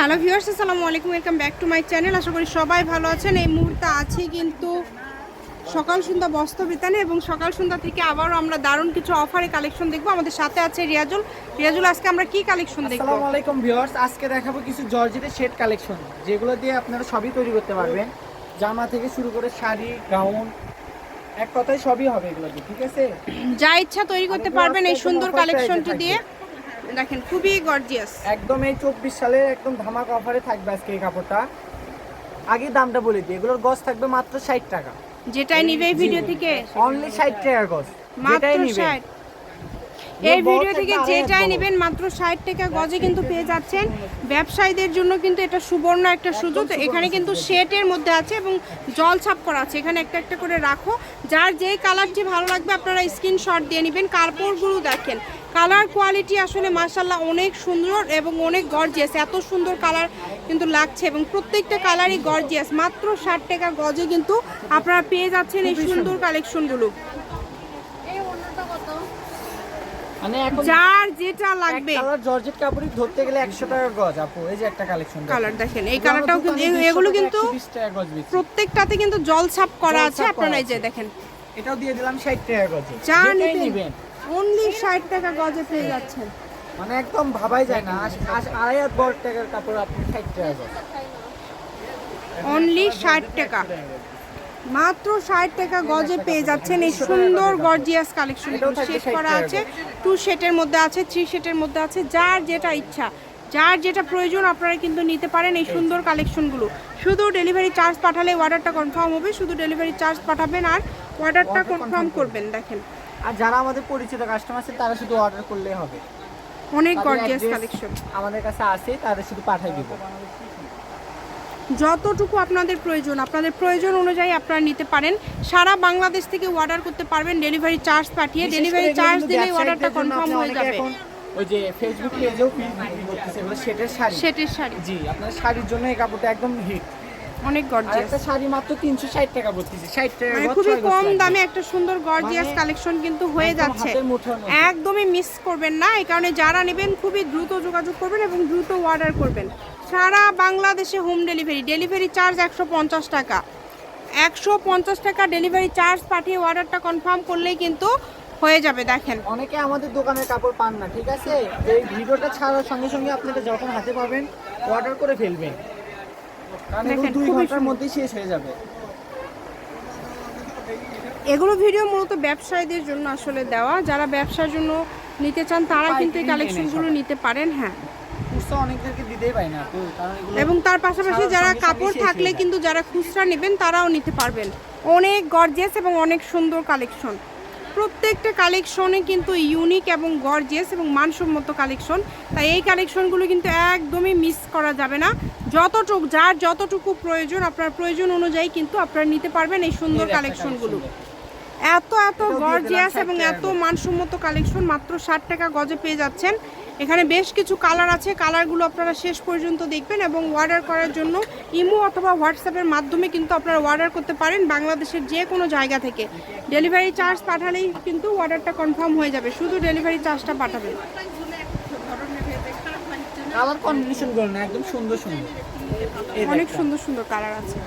Hello viewers আসসালামু আলাইকুম welcome back to my channel আশা করি সবাই ভালো আছেন। এই মুহূর্তে আছি কিন্তু সকাল সন্ধ্যা বস্ত্র বিতানে এবং সকাল সন্ধ্যা থেকে আবারও আমরা দারুণ কিছু অফারে কালেকশন দেখব। আমাদের সাথে আছে রিয়াজুল। রিয়াজুল আজকে আমরা কি কালেকশন দেখব? আসসালামু আলাইকুম ভিউয়ার্স আজকে দেখাবো কিছু জর্জেটের শেড কালেকশন যেগুলো দিয়ে আপনারা সবই তৈরি করতে পারবেন। জামা থেকে শুরু করে শাড়ি গাউন এক কথায় সবই হবে এগুলো দিয়ে ঠিক আছে? যা ইচ্ছা তৈরি করতে পারবেন এই সুন্দর কালেকশনটি দিয়ে। দেখেন খুবই গর্জিয়াস একদম এই চব্বিশ সালে একদম ধামাকা অফারে থাকবে আজকে এই কাপড়টা। আগে দামটা বলে দিই এগুলোর গজ থাকবে মাত্র ষাট টাকা। যেটাই নিবে এই ভিডিও থেকে। অনলি ষাট টাকা গজ মাত্র ষাট। এই ভিডিও থেকে যেটাই নেবেন মাত্র ষাট টাকা গজে কিন্তু পেয়ে যাচ্ছেন। ব্যবসায়ীদের জন্য কিন্তু এটা সুবর্ণ একটা সুযোগ। এখানে কিন্তু। শেটের মধ্যে আছে এবং জল ছাপ করা আছে। এখানে একটা একটা করে রাখো। যার যেই কালারটি ভালো লাগবে আপনারা স্ক্রিনশট দিয়ে নেবেন। কাপড়গুলো দেখেন। কালার কোয়ালিটি আসলে মাসাল্লাহ অনেক সুন্দর এবং অনেক গর্জিয়াস এত সুন্দর কালার কিন্তু লাগছে এবং প্রত্যেকটা কালারই গর্জিয়াস মাত্র ষাট টাকা গজে কিন্তু আপনারা পেয়ে যাচ্ছেন এই সুন্দর কালেকশনগুলো মানে এখন যার যেটা লাগবে। কালার জর্জেট কাপড়ই ধরতে গেলে একশো টাকার গজ আপু। এই যে একটা কালেকশন কালার দেখেন এই কালারটাও কিন্তু এগুলো কিন্তু টাকা। প্রত্যেকটাতে কিন্তু জল ছাপ করা আছে আপনারা এই যে দেখেন। এটাও দিয়ে দিলাম ষাট টাকা গজে। যা নিবেন অনলি ষাট টাকা গজে পেয়ে যাচ্ছেন। মানে একদম ভাবাই যায় না আড়াই হাত বড় টাকার কাপড় আপনি ষাট টাকা গজ। অনলি ষাট টাকা। মাত্র ষাট টাকা গজে পেয়ে যাচ্ছেন এই সুন্দর গর্জিয়াস কালেকশন শেড করা আছে। টু সেটের মধ্যে আছে থ্রি সেটের মধ্যে আছে যার যেটা ইচ্ছা যার যেটা প্রয়োজন আপনারা কিন্তু নিতে পারেন এই সুন্দর কালেকশনগুলো শুধু ডেলিভারি চার্জ পাঠালে অর্ডারটা কনফার্ম হবে শুধু ডেলিভারি চার্জ পাঠাবেন আর অর্ডারটা কনফার্ম করবেন। দেখেন। আর যারা আমাদের পরিচিত কাস্টমার আছে তারা শুধু অর্ডার করলেই হবে। অনেক গর্জিয়াস কালেকশন আমাদের কাছে আছে তাদের শুধু পাঠিয়ে দিব। যতটুকু আপনাদের প্রয়োজন আপনাদের প্রয়োজন অনুযায়ী আপনারা নিতে পারেন। সারা বাংলাদেশ থেকে অর্ডার করতে পারবেন ডেলিভারি চার্জ পাঠিয়ে ডেলিভারি চার্জ দিলে অর্ডারটা কনফার্ম হয়ে যাবে। ওই যে ফেসবুক পেজেও পিস বিক্রি করতেছে এগুলো সেটের শাড়ি। সেটের শাড়ি। জি আপনার শাড়ির জন্য এই কাপড়টা একদম হিট অনেক আর গর্জিয়াস একটা শাড়ি মাত্র টাকা পড়তেছে ষাট টাকা মানে খুবই কম দামে একটা সুন্দর গর্জিয়াস মানে কালেকশন কিন্তু হয়ে যাচ্ছে। একদমই মিস করবেন না এই কারণে যারা নেবেন খুবই দ্রুত যোগাযোগ করবেন এবং দ্রুত অর্ডার করবেন। সারা বাংলাদেশে হোম ডেলিভারি। ডেলিভারি চার্জ একশো পঞ্চাশ টাকা। একশো পঞ্চাশ টাকা ডেলিভারি চার্জ পাঠিয়ে অর্ডারটা কনফার্ম করলেই কিন্তু হয়ে যাবে দেখেন। অনেকে আমাদের দোকানের কাপড় পান না ঠিক আছে? এই ভিডিওটা ছাড়ার সঙ্গে সঙ্গে আপনারা যখন হাতে পাবেন অর্ডার করে ফেলবেন। দুই ঘণ্টার। মধ্যেই শেষ হয়ে যাবে। এগুলো ভিডিও মূলত ব্যবসায়ীদের জন্য আসলে দেওয়া। যারা ব্যবসার জন্য নিতে চান তারা কিন্তু এই কালেকশনগুলো নিতে পারেন হ্যাঁ। খুচরা অনেকদেরকে দিতেই পাই না। কারণ এগুলো এবং তার পাশাপাশি যারা কাপড় থাকলে কিন্তু যারা খুচরা নেবেন তারাও নিতে পারবেন। অনেক গর্জিয়াস এবং অনেক সুন্দর কালেকশন প্রত্যেকটা কালেকশনে কিন্তু ইউনিক এবং গর্জিয়াস এবং মানসম্মত কালেকশন তাই এই কালেকশনগুলো কিন্তু একদমই মিস করা যাবে না। যতটুকু যার যতটুকু প্রয়োজন আপনার প্রয়োজন অনুযায়ী কিন্তু আপনারা নিতে পারবেন এই সুন্দর কালেকশনগুলো এত এত গর্জিয়াস এবং এত মানসম্মত কালেকশন মাত্র ষাট টাকা গজে পেয়ে যাচ্ছেন। এখানে বেশ কিছু কালার আছে। কালারগুলো আপনারা শেষ পর্যন্ত দেখবেন এবং অর্ডার করার জন্য ইমো অথবা হোয়াটসঅ্যাপের মাধ্যমে কিন্তু আপনারা অর্ডার করতে পারেন বাংলাদেশের যে কোনো জায়গা থেকে। ডেলিভারি চার্জ পাঠালেই কিন্তু অর্ডারটা কনফার্ম হয়ে যাবে। শুধু ডেলিভারি চার্জটা পাঠাবেন। কালার কম্বিনেশন না একদম সুন্দর সুন্দর। অনেক সুন্দর সুন্দর কালার আছে।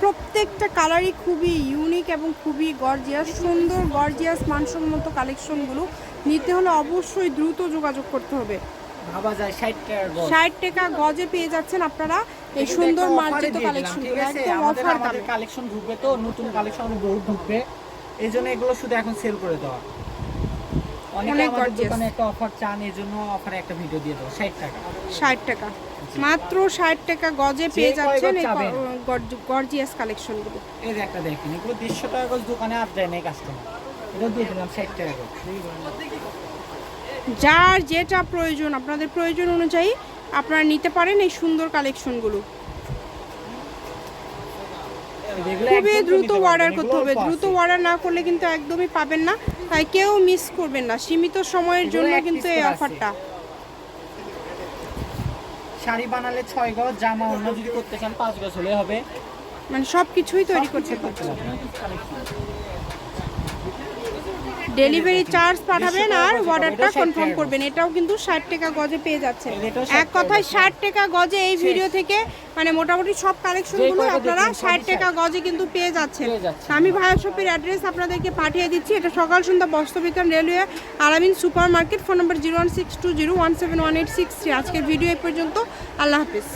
প্রত্যেকটা কালারই খুবই ইউনিক এবং খুবই গর্জিয়াস সুন্দর গর্জিয়াস মানসম্মত কালেকশনগুলো নিতে হলে অবশ্যই দ্রুত যোগাযোগ করতে হবে। ষাট টাকা গজে পেয়ে যাচ্ছেন আপনারা এই সুন্দর মার্জিত কালেকশন একদম অফার কালেকশন ঢুকবে তো নতুন কালেকশন ঢুকবে। এই জন্য এগুলো শুধু এখন সেল করে দেওয়া। অনেকে আমাদের দোকানে একটা অফার চান এই অফারে একটা ভিডিও দিয়ে দেবো। ষাট টাকা। ষাট টাকা। মাত্র ষাট টাকা গজে পেয়ে যাচ্ছেন এই গর্জিয়াস কালেকশনগুলো এই যে একটা দেখেন এগুলো দেড়শো টাকা গজ দোকানে আর দেয় নাই কাস্টমার এটা দিয়ে দিলাম ষাট টাকা গজ। যার যেটা প্রয়োজন আপনাদের প্রয়োজন অনুযায়ী আপনারা নিতে পারেন এই সুন্দর কালেকশনগুলো এগুলো খুবই দ্রুত অর্ডার করতে হবে। দ্রুত। অর্ডার না করলে কিন্তু একদমই পাবেন না। তাই কেউ মিস করবেন না। সীমিত সময়ের জন্য কিন্তু এই অফারটা শাড়ি বানালে ছয় গজ জামা অন্য যদি করতে চান পাঁচ গজ হলে হবে। মানে সব কিছুই তৈরি করতে পারবেন। ডেলিভারি চার্জ পাঠাবেন আর অর্ডারটা কনফার্ম করবেন। এটাও কিন্তু ষাট টাকা গজে পেয়ে 60 এক কথায় ষাট টাকা গজে এই ভিডিও থেকে মানে মোটামুটি সব কালেকশনগুলো আপনারা ষাট টাকা গজে কিন্তু পেয়ে যাচ্ছেন। আমি ভাইয়া শপের অ্যাড্রেস আপনাদেরকে পাঠিয়ে দিচ্ছি। এটা সকাল সন্ধ্যা Bastrabitan railway Alamin super market phone number zero one six two zero one seven one eight six three আজকের ভিডিও এই পর্যন্ত। আল্লাহ হাফিজ।